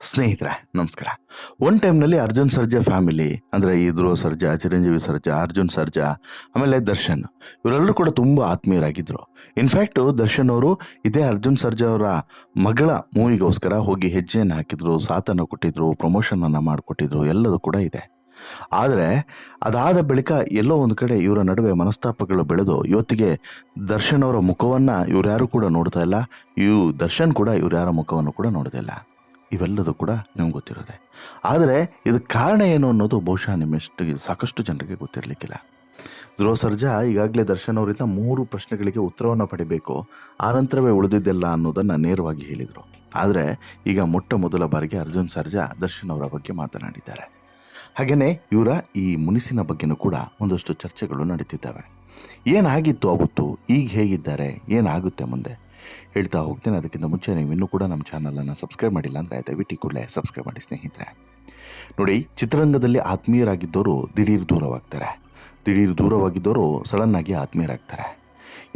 ಸ್ನೇಹಿತರೆ, ನಮಸ್ಕಾರ. ಒನ್ ಟೈಮ್ನಲ್ಲಿ ಅರ್ಜುನ್ ಸರ್ಜಾ ಫ್ಯಾಮಿಲಿ ಅಂದರೆ ಧ್ರುವ ಸರ್ಜಾ, ಚಿರಂಜೀವಿ ಸರ್ಜಾ, ಅರ್ಜುನ್ ಸರ್ಜಾ, ಆಮೇಲೆ ದರ್ಶನ್, ಇವರೆಲ್ಲರೂ ಕೂಡ ತುಂಬ ಆತ್ಮೀಯರಾಗಿದ್ದರು ಇನ್ಫ್ಯಾಕ್ಟು ದರ್ಶನ್ ಅವರು ಇದೇ ಅರ್ಜುನ್ ಸರ್ಜಾ ಅವರ ಮಗಳ ಮೂವಿಗೋಸ್ಕರ ಹೋಗಿ ಹೆಜ್ಜೆಯನ್ನು ಹಾಕಿದ್ರು, ಸಾಥನ್ನು ಕೊಟ್ಟಿದ್ರು ಪ್ರಮೋಷನನ್ನು ಮಾಡಿಕೊಟ್ಟಿದ್ರು, ಎಲ್ಲದೂ ಕೂಡ ಇದೆ. ಆದರೆ, ಅದಾದ ಬಳಿಕ ಎಲ್ಲೋ ಒಂದು ಕಡೆ ಇವರ ನಡುವೆ ಮನಸ್ತಾಪಗಳು ಬೆಳೆದು, ಇವತ್ತಿಗೆ ದರ್ಶನ್ ಅವರ ಮುಖವನ್ನು ಇವ್ರ್ಯಾರು ಕೂಡ ನೋಡ್ತಾ ಇಲ್ಲ, ಇವು ದರ್ಶನ್ ಕೂಡ ಇವ್ರ್ಯಾರ ಮುಖವನ್ನು ಕೂಡ ನೋಡೋದಿಲ್ಲ. ಇವೆಲ್ಲದೂ ಕೂಡ ನಿಮ್ಗೆ ಗೊತ್ತಿರೋದೆ ಆದರೆ ಇದಕ್ಕೆ ಕಾರಣ ಏನು ಅನ್ನೋದು ಬಹುಶಃ ನಿಮ್ಮೆಷ್ಟು ಸಾಕಷ್ಟು ಜನರಿಗೆ ಗೊತ್ತಿರಲಿಕ್ಕಿಲ್ಲ. ಧ್ರುವ ಸರ್ಜಾ ಈಗಾಗಲೇ ದರ್ಶನ್ ಅವರಿಂದ ಮೂರು ಪ್ರಶ್ನೆಗಳಿಗೆ ಉತ್ತರವನ್ನು ಪಡಿಬೇಕು, ಆನಂತರವೇ ಉಳಿದಿದ್ದೆಲ್ಲ ಅನ್ನೋದನ್ನು ನೇರವಾಗಿ ಹೇಳಿದರು. ಆದರೆ ಈಗ ಮೊಟ್ಟ ಮೊದಲ ಬಾರಿಗೆ ಅರ್ಜುನ್ ಸರ್ಜಾ ದರ್ಶನ್ ಅವರ ಬಗ್ಗೆ ಮಾತನಾಡಿದ್ದಾರೆ. ಹಾಗೆಯೇ ಇವರ ಈ ಮುನಿಸಿನ ಬಗ್ಗೆನೂ ಕೂಡ ಒಂದಷ್ಟು ಚರ್ಚೆಗಳು ನಡೀತಿದ್ದಾವೆ. ಏನಾಗಿತ್ತು ಅವತ್ತು ಈಗ ಹೇಗಿದ್ದಾರೆ, ಏನಾಗುತ್ತೆ ಮುಂದೆ? ಹೇಳ್ತಾ ಹೋಗ್ತೇನೆ. ಅದಕ್ಕಿಂತ ಮುಂಚೆ ನೀವು ಇನ್ನೂ ಕೂಡ ನಮ್ಮ ಚಾನಲನ್ನು ಸಬ್ಸ್ಕ್ರೈಬ್ ಮಾಡಿಲ್ಲ ಅಂದರೆ ದಯವಿಟ್ಟು ಕೂಡಲೇ ಸಬ್ಸ್ಕ್ರೈಬ್ ಮಾಡಿ ಸ್ನೇಹಿತರೆ. ನೋಡಿ, ಚಿತ್ರರಂಗದಲ್ಲಿ ಆತ್ಮೀಯರಾಗಿದ್ದವರು ದಿಢೀರ್ ದೂರವಾಗ್ತಾರೆ. ದಿಢೀರ್ ದೂರವಾಗಿದ್ದವರು ಸಡನ್ನಾಗಿ ಆತ್ಮೀಯರಾಗ್ತಾರೆ.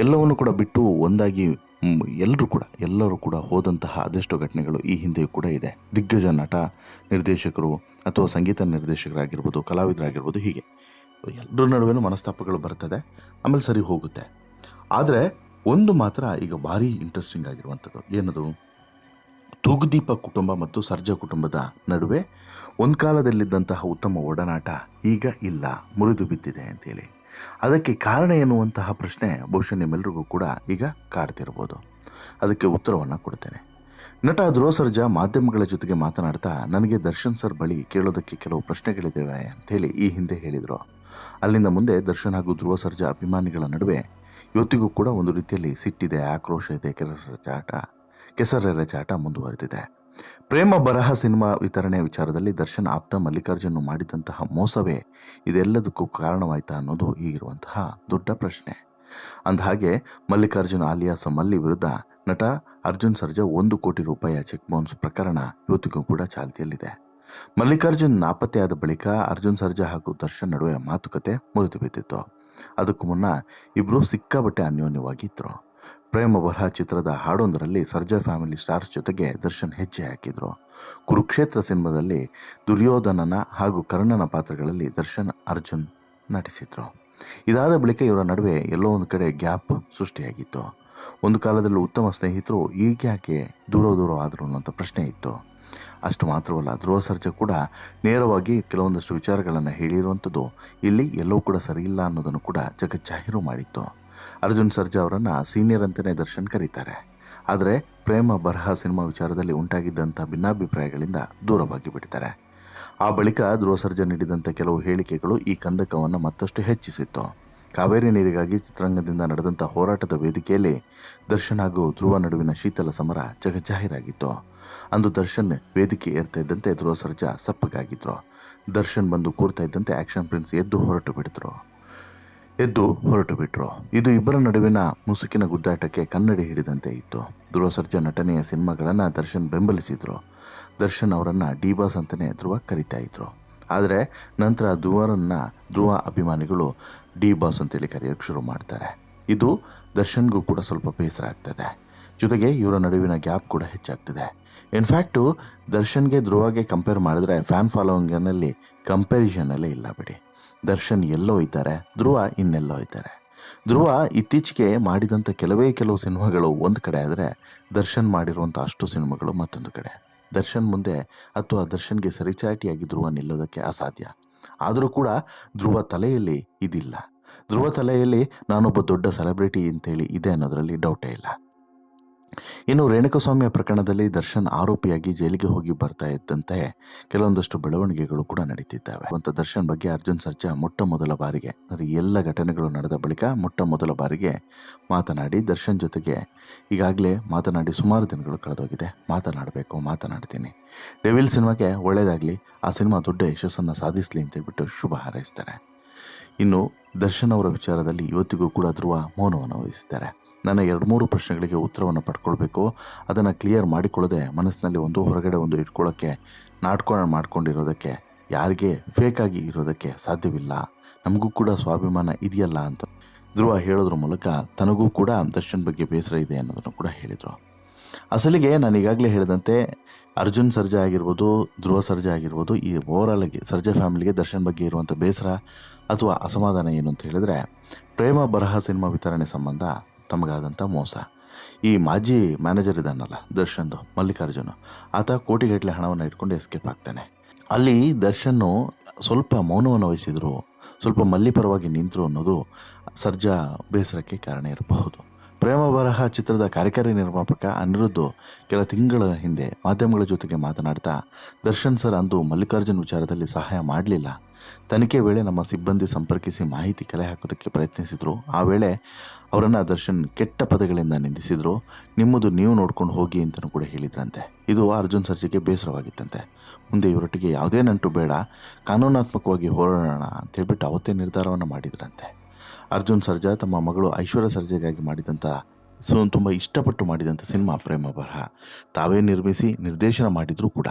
ಎಲ್ಲವನ್ನು ಕೂಡ ಬಿಟ್ಟು ಒಂದಾಗಿ ಎಲ್ಲರೂ ಕೂಡ ಎಲ್ಲರೂ ಕೂಡ ಹೋದಂತಹ ಅದೆಷ್ಟೋ ಘಟನೆಗಳು ಈ ಹಿಂದೆಯೂ ಕೂಡ ಇದೆ. ದಿಗ್ಗಜ ನಟ, ನಿರ್ದೇಶಕರು ಅಥವಾ ಸಂಗೀತ ನಿರ್ದೇಶಕರಾಗಿರ್ಬೋದು, ಕಲಾವಿದರಾಗಿರ್ಬೋದು ಹೀಗೆ. ಎಲ್ಲರ ನಡುವೆ ಮನಸ್ತಾಪಗಳು ಬರ್ತದೆ, ಆಮೇಲೆ ಸರಿ ಹೋಗುತ್ತೆ. ಆದರೆ ಒಂದು ಮಾತ್ರ ಈಗ ಭಾರಿ ಇಂಟ್ರೆಸ್ಟಿಂಗ್ ಆಗಿರುವಂಥದ್ದು. ಏನದು? ತೂಗುದೀಪ ಕುಟುಂಬ ಮತ್ತು ಸರ್ಜಾ ಕುಟುಂಬದ ನಡುವೆ ಒಂದು ಕಾಲದಲ್ಲಿದ್ದಂತಹ ಉತ್ತಮ ಒಡನಾಟ ಈಗ ಇಲ್ಲ, ಮುರಿದು ಬಿದ್ದಿದೆ ಅಂತೇಳಿ. ಅದಕ್ಕೆ ಕಾರಣ ಎನ್ನುವಂತಹ ಪ್ರಶ್ನೆ ಬಹುಶಃ ನಿಮ್ಮೆಲ್ಲರಿಗೂ ಕೂಡ ಈಗ ಕಾಡ್ತಿರ್ಬೋದು. ಅದಕ್ಕೆ ಉತ್ತರವನ್ನು ಕೊಡ್ತೇನೆ. ನಟ ಧ್ರುವ ಸರ್ಜಾ ಮಾಧ್ಯಮಗಳ ಜೊತೆಗೆ ಮಾತನಾಡ್ತಾ, ನನಗೆ ದರ್ಶನ್ ಸರ್ ಬಳಿ ಕೇಳೋದಕ್ಕೆ ಕೆಲವು ಪ್ರಶ್ನೆಗಳಿದ್ದಾವೆ ಅಂಥೇಳಿ ಈ ಹಿಂದೆ ಹೇಳಿದರು. ಅಲ್ಲಿಂದ ಮುಂದೆ ದರ್ಶನ್ ಹಾಗೂ ಧ್ರುವ ಸರ್ಜಾ ಅಭಿಮಾನಿಗಳ ನಡುವೆ ಇವತ್ತಿಗೂ ಕೂಡ ಒಂದು ರೀತಿಯಲ್ಲಿ ಸಿಟ್ಟಿದೆ, ಆಕ್ರೋಶ ಇದೆ ಕೆಸರ ಚಾಟ ಕೆಸರೆರೆ ಚಾಟ ಮುಂದುವರೆದಿದೆ. ಪ್ರೇಮ ಬರಹ ಸಿನಿಮಾ ವಿತರಣೆ ವಿಚಾರದಲ್ಲಿ ದರ್ಶನ್ ಆಪ್ತ ಮಲ್ಲಿಕಾರ್ಜುನ್ ಮಾಡಿದಂತಹ ಮೋಸವೇ ಇದೆಲ್ಲದಕ್ಕೂ ಕಾರಣವಾಯ್ತಾ ಅನ್ನೋದು ಈಗಿರುವಂತಹ ದೊಡ್ಡ ಪ್ರಶ್ನೆ. ಅಂದಹಾಗೆ, ಮಲ್ಲಿಕಾರ್ಜುನ್ ಆಲಿಯಾಸ ಮಲ್ಲಿ ವಿರುದ್ಧ ನಟ ಅರ್ಜುನ್ ಸರ್ಜಾ ಒಂದು ಕೋಟಿ ರೂಪಾಯಿಯ ಚೆಕ್ ಬೌನ್ಸ್ ಪ್ರಕರಣ ಇವತ್ತಿಗೂ ಕೂಡ ಚಾಲ್ತಿಯಲ್ಲಿದೆ. ಮಲ್ಲಿಕಾರ್ಜುನ್ ನಾಪತ್ತೆಯಾದ ಬಳಿಕ ಅರ್ಜುನ್ ಸರ್ಜಾ ಹಾಗೂ ದರ್ಶನ್ ನಡುವೆ ಮಾತುಕತೆ ಮುರಿದು ಬಿದ್ದಿತ್ತು ಅದಕ್ಕೂ ಮುನ್ನ ಇಬ್ಬರು ಸಿಕ್ಕಾಬಟ್ಟೆ ಅನ್ಯೋನ್ಯವಾಗಿದ್ದರು ಪ್ರೇಮ ಬರಹ ಚಿತ್ರದ ಹಾಡೊಂದರಲ್ಲಿ ಸರ್ಜಾ ಫ್ಯಾಮಿಲಿ ಸ್ಟಾರ್ಸ್ ಜೊತೆಗೆ ದರ್ಶನ್ ಹೆಜ್ಜೆ ಹಾಕಿದ್ರು. ಕುರುಕ್ಷೇತ್ರ ಸಿನಿಮಾದಲ್ಲಿ ದುರ್ಯೋಧನನ ಹಾಗೂ ಕರ್ಣನ ಪಾತ್ರಗಳಲ್ಲಿ ದರ್ಶನ್, ಅರ್ಜುನ್ ನಟಿಸಿದ್ರು. ಇದಾದ ಬಳಿಕ ಇವರ ನಡುವೆ ಎಲ್ಲೋ ಒಂದು ಕಡೆ ಗ್ಯಾಪ್ ಸೃಷ್ಟಿಯಾಗಿತ್ತು. ಒಂದು ಕಾಲದಲ್ಲಿ ಉತ್ತಮ ಸ್ನೇಹಿತರು ಈಗ ಯಾಕೆ ದೂರ ದೂರ ಆದರು ಅನ್ನೋಂಥ ಪ್ರಶ್ನೆ ಇತ್ತು. ಅಷ್ಟು ಮಾತ್ರವಲ್ಲ, ಧ್ರುವ ಸರ್ಜಾ ಕೂಡ ನೇರವಾಗಿ ಕೆಲವೊಂದಷ್ಟು ವಿಚಾರಗಳನ್ನು ಹೇಳಿರುವಂಥದ್ದು ಇಲ್ಲಿ ಎಲ್ಲವೂ ಕೂಡ ಸರಿಯಿಲ್ಲ ಅನ್ನೋದನ್ನು ಕೂಡ ಜಗಜ್ಜಾಹೀರು ಮಾಡಿತ್ತು. ಅರ್ಜುನ್ ಸರ್ಜಾ ಅವರನ್ನು ಸೀನಿಯರ್ ಅಂತಲೇ ದರ್ಶನ್ ಕರೀತಾರೆ. ಆದರೆ ಪ್ರೇಮ ಬರಹ ಸಿನಿಮಾ ವಿಚಾರದಲ್ಲಿ ಉಂಟಾಗಿದ್ದಂಥ ಭಿನ್ನಾಭಿಪ್ರಾಯಗಳಿಂದ ದೂರವಾಗಿ ಬಿಡ್ತಾರೆ ಆ ಬಳಿಕ ಧ್ರುವ ಸರ್ಜಾ ನೀಡಿದಂಥ ಕೆಲವು ಹೇಳಿಕೆಗಳು ಈ ಕಂದಕವನ್ನು ಮತ್ತಷ್ಟು ಹೆಚ್ಚಿಸಿತ್ತು. ಕಾವೇರಿ ನೀರಿಗಾಗಿ ಚಿತ್ರರಂಗದಿಂದ ನಡೆದಂಥ ಹೋರಾಟದ ವೇದಿಕೆಯಲ್ಲಿ ದರ್ಶನ್ ಹಾಗೂ ಧ್ರುವ ನಡುವಿನ ಶೀತಲ ಸಮರ ಜಗಜ್ಜಾಹೀರಾಗಿತ್ತು ಅಂದು ದರ್ಶನ್ ವೇದಿಕೆ ಏರ್ತಾ ಇದ್ದಂತೆ ಧ್ರುವ ಸರ್ಜಾ ಸಪ್ಪಗಾಗಿದ್ರು. ದರ್ಶನ್ ಬಂದು ಕೂರ್ತಾ ಇದ್ದಂತೆ ಆಕ್ಷನ್ ಪ್ರಿನ್ಸ್ ಎದ್ದು ಹೊರಟು ಬಿಡಿದ್ರು ಎದ್ದು ಹೊರಟು ಬಿಟ್ರು. ಇದು ಇಬ್ಬರ ನಡುವಿನ ಮುಸುಕಿನ ಗುದ್ದಾಟಕ್ಕೆ ಕನ್ನಡಿ ಹಿಡಿದಂತೆ ಇತ್ತು. ಧ್ರುವ ಸರ್ಜಾ ನಟನೆಯ ಸಿನಿಮಾಗಳನ್ನು ದರ್ಶನ್ ಬೆಂಬಲಿಸಿದ್ರು. ದರ್ಶನ್ ಅವರನ್ನು ಡಿ ಬಾಸ್ ಅಂತಲೇ ಧ್ರುವ ಕರಿತಾ ಇದ್ರು. ಆದರೆ ನಂತರ ಧ್ರುವರನ್ನು ಧ್ರುವ ಅಭಿಮಾನಿಗಳು ಡಿ ಬಾಸ್ ಅಂತೇಳಿ ಕರೆಯೋಕ್ಕೆ ಶುರು ಮಾಡ್ತಾರೆ. ಇದು ದರ್ಶನ್ಗೂ ಕೂಡ ಸ್ವಲ್ಪ ಬೇಸರ ಆಗ್ತದೆ. ಜೊತೆಗೆ ಇವರ ನಡುವಿನ ಗ್ಯಾಪ್ ಕೂಡ ಹೆಚ್ಚಾಗ್ತಿದೆ. ಇನ್ಫ್ಯಾಕ್ಟು ದರ್ಶನ್ಗೆ ಧ್ರುವಗೆ ಕಂಪೇರ್ ಮಾಡಿದ್ರೆ ಫ್ಯಾನ್ ಫಾಲೋವಿಂಗ್ನಲ್ಲಿ ಕಂಪ್ಯಾರಿಷನಲ್ಲೇ ಇಲ್ಲ ಬಿಡಿ. ದರ್ಶನ್ ಎಲ್ಲೋ ಇದ್ದಾರೆ, ಧ್ರುವ ಇನ್ನೆಲ್ಲೋ ಇದ್ದಾರೆ. ಧ್ರುವ ಇತ್ತೀಚೆಗೆ ಮಾಡಿದಂಥ ಕೆಲವೇ ಕೆಲವು ಸಿನಿಮಾಗಳು ಒಂದು ಕಡೆ ಆದರೆ ದರ್ಶನ್ ಮಾಡಿರುವಂಥ ಅಷ್ಟು ಸಿನಿಮಾಗಳು ಮತ್ತೊಂದು ಕಡೆ. ದರ್ಶನ್ ಮುಂದೆ ಅಥವಾ ದರ್ಶನ್ಗೆ ಸರಿಚಾಟಿಯಾಗಿ ಧ್ರುವ ನಿಲ್ಲೋದಕ್ಕೆ ಅಸಾಧ್ಯ. ಆದರೂ ಕೂಡ ಧ್ರುವ ತಲೆಯಲ್ಲಿ ಇದಿಲ್ಲ. ಧ್ರುವ ತಲೆಯಲ್ಲಿ ನಾನೊಬ್ಬ ದೊಡ್ಡ ಸೆಲೆಬ್ರಿಟಿ ಅಂತೇಳಿ ಇದೆ ಅನ್ನೋದರಲ್ಲಿ ಡೌಟೇ ಇಲ್ಲ. ಇನ್ನು ರೇಣುಕಸ್ವಾಮಿಯ ಪ್ರಕರಣದಲ್ಲಿ ದರ್ಶನ್ ಆರೋಪಿಯಾಗಿ ಜೈಲಿಗೆ ಹೋಗಿ ಬರ್ತಾ ಇದ್ದಂತೆ ಕೆಲವೊಂದಷ್ಟು ಬೆಳವಣಿಗೆಗಳು ಕೂಡ ನಡೀತಿದ್ದಾವೆ. ಅಂತ ದರ್ಶನ್ ಬಗ್ಗೆ ಅರ್ಜುನ್ ಸರ್ಜಾ ಮೊಟ್ಟ ಮೊದಲ ಬಾರಿಗೆ ಅಂದರೆ ಎಲ್ಲ ಘಟನೆಗಳು ನಡೆದ ಬಳಿಕ ಮೊಟ್ಟ ಮೊದಲ ಬಾರಿಗೆ ಮಾತನಾಡಿ, ದರ್ಶನ್ ಜೊತೆಗೆ ಈಗಾಗಲೇ ಮಾತನಾಡಿ ಸುಮಾರು ದಿನಗಳು ಕಳೆದೋಗಿದೆ. ಮಾತನಾಡಬೇಕು, ಮಾತನಾಡ್ತೀನಿ. ಡೆವಿಲ್ ಸಿನಿಮಾಗೆ ಒಳ್ಳೆಯದಾಗಲಿ, ಆ ಸಿನಿಮಾ ದೊಡ್ಡ ಯಶಸ್ಸನ್ನು ಸಾಧಿಸಲಿ ಅಂತೇಳ್ಬಿಟ್ಟು ಶುಭ ಹಾರೈಸ್ತಾರೆ. ಇನ್ನು ದರ್ಶನ್ ಅವರ ವಿಚಾರದಲ್ಲಿ ಇವತ್ತಿಗೂ ಕೂಡ ಧ್ರುವ ಮೌನವನ್ನು ವಹಿಸಿದ್ದಾರೆ ನನ್ನ ಎರಡು ಮೂರು ಪ್ರಶ್ನೆಗಳಿಗೆ ಉತ್ತರವನ್ನು ಪಡ್ಕೊಳ್ಬೇಕು. ಅದನ್ನು ಕ್ಲಿಯರ್ ಮಾಡಿಕೊಳ್ಳದೆ ಮನಸ್ಸಿನಲ್ಲಿ ಒಂದು ಹೊರಗಡೆ ಒಂದು ಇಟ್ಕೊಳ್ಳೋಕ್ಕೆ ನಾಟ್ಕೊಂಡು ಮಾಡ್ಕೊಂಡಿರೋದಕ್ಕೆ, ಯಾರಿಗೆ ಫೇಕಾಗಿ ಇರೋದಕ್ಕೆ ಸಾಧ್ಯವಿಲ್ಲ. ನಮಗೂ ಕೂಡ ಸ್ವಾಭಿಮಾನ ಇದೆಯಲ್ಲ ಅಂತ ಧ್ರುವ ಹೇಳೋದ್ರ ಮೂಲಕ ತನಗೂ ಕೂಡ ದರ್ಶನ್ ಬಗ್ಗೆ ಬೇಸರ ಇದೆ ಅನ್ನೋದನ್ನು ಕೂಡ ಹೇಳಿದರು. ಅಸಲಿಗೆ ನಾನು ಈಗಾಗಲೇ ಹೇಳಿದಂತೆ ಅರ್ಜುನ್ ಸರ್ಜಾ ಆಗಿರ್ಬೋದು, ಧ್ರುವ ಸರ್ಜಾ ಆಗಿರ್ಬೋದು, ಈ ಓವರಾಲ್ ಆಗಿ ಸರ್ಜಾ ಫ್ಯಾಮಿಲಿಗೆ ದರ್ಶನ್ ಬಗ್ಗೆ ಇರುವಂಥ ಬೇಸರ ಅಥವಾ ಅಸಮಾಧಾನ ಏನು ಅಂತ ಹೇಳಿದ್ರೆ, ಪ್ರೇಮ ಬರಹ ಸಿನಿಮಾ ವಿತರಣೆ ಸಂಬಂಧ ತಮಗಾದಂಥ ಮೋಸ. ಈ ಮಾಜಿ ಮ್ಯಾನೇಜರ್ ಇದ್ದಾನಲ್ಲ ದರ್ಶನ್ದು, ಮಲ್ಲಿಕಾರ್ಜುನ, ಆತ ಕೋಟಿಗಟ್ಟಲೆ ಹಣವನ್ನು ಇಟ್ಕೊಂಡು ಎಸ್ಕೇಪ್ ಆಗ್ತಾನೆ. ಅಲ್ಲಿ ದರ್ಶನ್ನು ಸ್ವಲ್ಪ ಮೌನವನ್ನು ವಹಿಸಿದರು, ಸ್ವಲ್ಪ ಮಲ್ಲಿ ಪರವಾಗಿ ನಿಂತರು ಅನ್ನೋದು ಸರ್ಜಾ ಬೇಸರಕ್ಕೆ ಕಾರಣ ಇರಬಹುದು. ಪ್ರೇಮ ಬರಹ ಚಿತ್ರದ ಕಾರ್ಯಕಾರಿ ನಿರ್ಮಾಪಕ ಅನಿರುದ್ಧ ಕೆಲ ತಿಂಗಳ ಹಿಂದೆ ಮಾಧ್ಯಮಗಳ ಜೊತೆಗೆ ಮಾತನಾಡ್ತಾ, ದರ್ಶನ್ ಸರ್ ಅಂದು ಮಲ್ಲಿಕಾರ್ಜುನ್ ವಿಚಾರದಲ್ಲಿ ಸಹಾಯ ಮಾಡಲಿಲ್ಲ. ತನಿಖೆ ವೇಳೆ ನಮ್ಮ ಸಿಬ್ಬಂದಿ ಸಂಪರ್ಕಿಸಿ ಮಾಹಿತಿ ಕಲೆ ಹಾಕೋದಕ್ಕೆ ಪ್ರಯತ್ನಿಸಿದರು. ಆ ವೇಳೆ ಅವರನ್ನು ದರ್ಶನ್ ಕೆಟ್ಟ ಪದಗಳಿಂದ ನಿಂದಿಸಿದರು. ನಿಮ್ಮದು ನೀವು ನೋಡ್ಕೊಂಡು ಹೋಗಿ ಅಂತಲೂ ಕೂಡ ಹೇಳಿದ್ರಂತೆ. ಇದು ಅರ್ಜುನ್ ಸರ್ಜಿಗೆ ಬೇಸರವಾಗಿತ್ತಂತೆ. ಮುಂದೆ ಇವರೊಟ್ಟಿಗೆ ಯಾವುದೇ ನಂಟು ಬೇಡ, ಕಾನೂನಾತ್ಮಕವಾಗಿ ಹೋರಾಡೋಣ ಅಂತೇಳ್ಬಿಟ್ಟು ಅವತ್ತೇ ನಿರ್ಧಾರವನ್ನು ಮಾಡಿದ್ರಂತೆ. ಅರ್ಜುನ್ ಸರ್ಜಾ ತಮ್ಮ ಮಗಳು ಐಶ್ವರ್ಯ ಸರ್ಜೆಗಾಗಿ ಮಾಡಿದಂಥ ಸೊ ತುಂಬ ಇಷ್ಟಪಟ್ಟು ಮಾಡಿದಂಥ ಸಿನಿಮಾ ಪ್ರೇಮ ಬರಹ. ತಾವೇ ನಿರ್ಮಿಸಿ ನಿರ್ದೇಶನ ಮಾಡಿದರೂ ಕೂಡ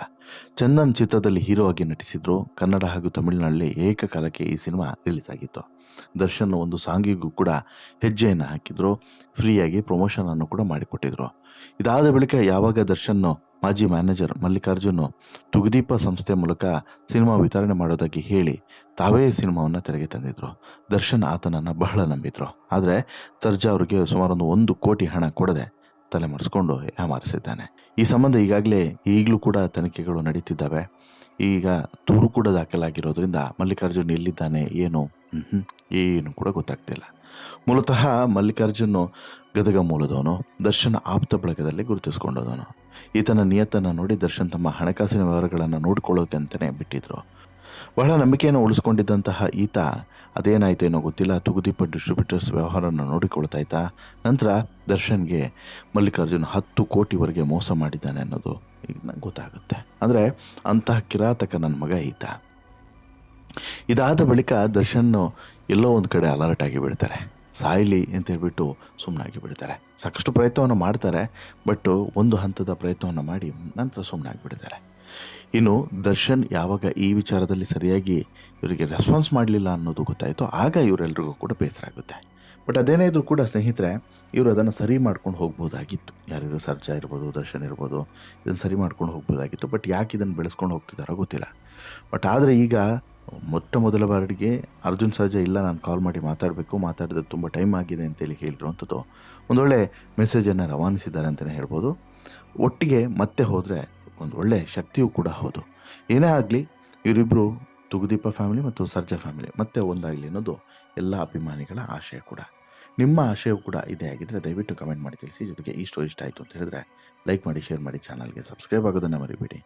ಚಂದನ್ ಚಿತ್ರದಲ್ಲಿ ಹೀರೋ ಆಗಿ ನಟಿಸಿದ್ರು. ಕನ್ನಡ ಹಾಗೂ ತಮಿಳಿನಲ್ಲಿ ಏಕಕಾಲಕ್ಕೆ ಈ ಸಿನಿಮಾ ರಿಲೀಸ್ ಆಗಿತ್ತು. ದರ್ಶನ್ ಒಂದು ಸಾಂಗಿಗೂ ಕೂಡ ಹೆಜ್ಜೆಯನ್ನು ಹಾಕಿದ್ರು. ಫ್ರೀಯಾಗಿ ಪ್ರಮೋಷನನ್ನು ಕೂಡ ಮಾಡಿಕೊಟ್ಟಿದ್ರು. ಇದಾದ ಬಳಿಕ ಯಾವಾಗ ದರ್ಶನ್ ಮಾಜಿ ಮ್ಯಾನೇಜರ್ ಮಲ್ಲಿಕಾರ್ಜುನ್ ತುಗುದೀಪ ಸಂಸ್ಥೆ ಮೂಲಕ ಸಿನಿಮಾ ವಿತರಣೆ ಮಾಡೋದಾಗಿ ಹೇಳಿ ತಾವೇ ಸಿನಿಮಾವನ್ನು ತೆರೆಗೆ ತಂದಿದ್ರು. ದರ್ಶನ್ ಆತನನ್ನು ಬಹಳ ನಂಬಿದ್ರು. ಆದರೆ ಸರ್ಜಾ ಅವರಿಗೆ ಸುಮಾರೊಂದು ಒಂದು ಕೋಟಿ ಹಣ ಕೊಡದೆ ತಲೆ ಮರೆಸ್ಕೊಂಡು ಯಾಮಾರಿಸಿದ್ದಾನೆ. ಈ ಸಂಬಂಧ ಈಗಾಗಲೇ ಈಗಲೂ ಕೂಡ ತನಿಖೆಗಳು ನಡೀತಿದ್ದಾವೆ. ಈಗ ದೂರು ಕೂಡ ದಾಖಲಾಗಿರೋದ್ರಿಂದ ಮಲ್ಲಿಕಾರ್ಜುನ್ ಎಲ್ಲಿದ್ದಾನೆ, ಏನು ಹ್ಮ್, ಏನು ಕೂಡ ಗೊತ್ತಾಗ್ತಿಲ್ಲ. ಮೂಲತಃ ಮಲ್ಲಿಕಾರ್ಜುನ್ ಗದಗ ಮೂಲದವನು ದರ್ಶನ್ ಆಪ್ತ ಬಳಗದಲ್ಲಿ ಗುರುತಿಸ್ಕೊಂಡೋದವನು ಈತನ ನಿಯತ್ತನ್ನು ನೋಡಿ ದರ್ಶನ್ ತಮ್ಮ ಹಣಕಾಸಿನ ವ್ಯವಹಾರಗಳನ್ನು ನೋಡ್ಕೊಳ್ಳೋಕೆ ಅಂತಲೇ ಬಿಟ್ಟಿದ್ರು. ಬಹಳ ನಂಬಿಕೆಯನ್ನು ಉಳಿಸ್ಕೊಂಡಿದ್ದಂತಹ ಈತ ಅದೇನಾಯ್ತು ಏನೋ ಗೊತ್ತಿಲ್ಲ ತುಗುದೀಪ ಡಿಸ್ಟ್ರಿಬ್ಯೂಟರ್ಸ್ ವ್ಯವಹಾರನ ನೋಡಿಕೊಳ್ತಾ ಇದ್ದ ನಂತರ ದರ್ಶನ್ಗೆ ಮಲ್ಲಿಕಾರ್ಜುನ್ ಹತ್ತು ಕೋಟಿವರೆಗೆ ಮೋಸ ಮಾಡಿದ್ದಾನೆ ಅನ್ನೋದು ಈಗ ನಂಗೆ ಗೊತ್ತಾಗುತ್ತೆ. ಅಂದರೆ ಅಂತಹ ಕಿರಾತಕ ನನ್ನ ಮಗ ಈತ. ಇದಾದ ಬಳಿಕ ದರ್ಶನ್ ಎಲ್ಲೋ ಒಂದು ಕಡೆ ಅಲರ್ಟ್ ಆಗಿ ಬಿಡ್ತಾರೆ. ಸಾಯ್ಲಿ ಅಂತ ಹೇಳ್ಬಿಟ್ಟು ಸುಮ್ಮನಾಗಿ ಬಿಡ್ತಾರೆ. ಸಾಕಷ್ಟು ಪ್ರಯತ್ನವನ್ನು ಮಾಡ್ತಾರೆ, ಬಟ್ ಒಂದು ಹಂತದ ಪ್ರಯತ್ನವನ್ನು ಮಾಡಿ ನಂತರ ಸುಮ್ಮನಾಗಿ ಆಗಿಬಿಡ್ತಾರೆ ಇನ್ನು ದರ್ಶನ್ ಯಾವಾಗ ಈ ವಿಚಾರದಲ್ಲಿ ಸರಿಯಾಗಿ ಇವರಿಗೆ ರೆಸ್ಪಾನ್ಸ್ ಮಾಡಲಿಲ್ಲ ಅನ್ನೋದು ಗೊತ್ತಾಯಿತು. ಆಗ ಇವರೆಲ್ಲರಿಗೂ ಕೂಡ ಬೇಸರ ಆಗುತ್ತೆ. ಬಟ್ ಅದೇನೇ ಇದ್ರೂ ಕೂಡ ಸ್ನೇಹಿತರೆ, ಇವರು ಅದನ್ನು ಸರಿ ಮಾಡ್ಕೊಂಡು ಹೋಗ್ಬೋದಾಗಿತ್ತು. ಯಾರಿಗೂ ಸರ್ಜಾ ಇರ್ಬೋದು, ದರ್ಶನ್ ಇರ್ಬೋದು, ಇದನ್ನು ಸರಿ ಮಾಡ್ಕೊಂಡು ಹೋಗ್ಬೋದಾಗಿತ್ತು. ಬಟ್ ಯಾಕೆ ಇದನ್ನು ಬೆಳೆಸ್ಕೊಂಡು ಹೋಗ್ತಿದ್ದಾರೋ ಗೊತ್ತಿಲ್ಲ. ಬಟ್ ಆದರೆ ಈಗ ಮೊಟ್ಟ ಮೊದಲ ಬಾರಿಗೆ ಅರ್ಜುನ್ ಸಹಜ ಇಲ್ಲ, ನಾನು ಕಾಲ್ ಮಾಡಿ ಮಾತಾಡಬೇಕು, ಮಾತಾಡಿದ್ರೆ ತುಂಬ ಟೈಮ್ ಆಗಿದೆ ಅಂತೇಳಿ ಹೇಳಿರುವಂಥದ್ದು ಒಂದೊಳ್ಳೆ ಮೆಸೇಜನ್ನು ರವಾನಿಸಿದ್ದಾರೆ ಅಂತಲೇ ಹೇಳ್ಬೋದು. ಒಟ್ಟಿಗೆ ಮತ್ತೆ ಹೋದರೆ ಒಂದು ಒಳ್ಳೆ ಶಕ್ತಿಯೂ ಕೂಡ ಹೌದು. ಏನೇ ಆಗಲಿ ಇವರಿಬ್ಬರು ತುಗುದೀಪ ಫ್ಯಾಮಿಲಿ ಮತ್ತು ಸರ್ಜಾ ಫ್ಯಾಮಿಲಿ ಮತ್ತೆ ಒಂದಾಗಲಿ ಅನ್ನೋದು ಎಲ್ಲ ಅಭಿಮಾನಿಗಳ ಆಶಯ ಕೂಡ. ನಿಮ್ಮ ಆಶಯವು ಕೂಡ ಇದೇ ಆಗಿದ್ದರೆ ದಯವಿಟ್ಟು ಕಮೆಂಟ್ ಮಾಡಿ ತಿಳಿಸಿ, ಜೊತೆಗೆ ಈ ಸ್ಟೋರಿ ಇಷ್ಟ ಆಯಿತು ಅಂತ ಹೇಳಿದ್ರೆ ಲೈಕ್ ಮಾಡಿ ಶೇರ್ ಮಾಡಿ ಚಾನಲ್ಗೆ ಸಬ್ಸ್ಕ್ರೈಬ್ ಆಗೋದನ್ನು ಮರಿಬೇಡಿ.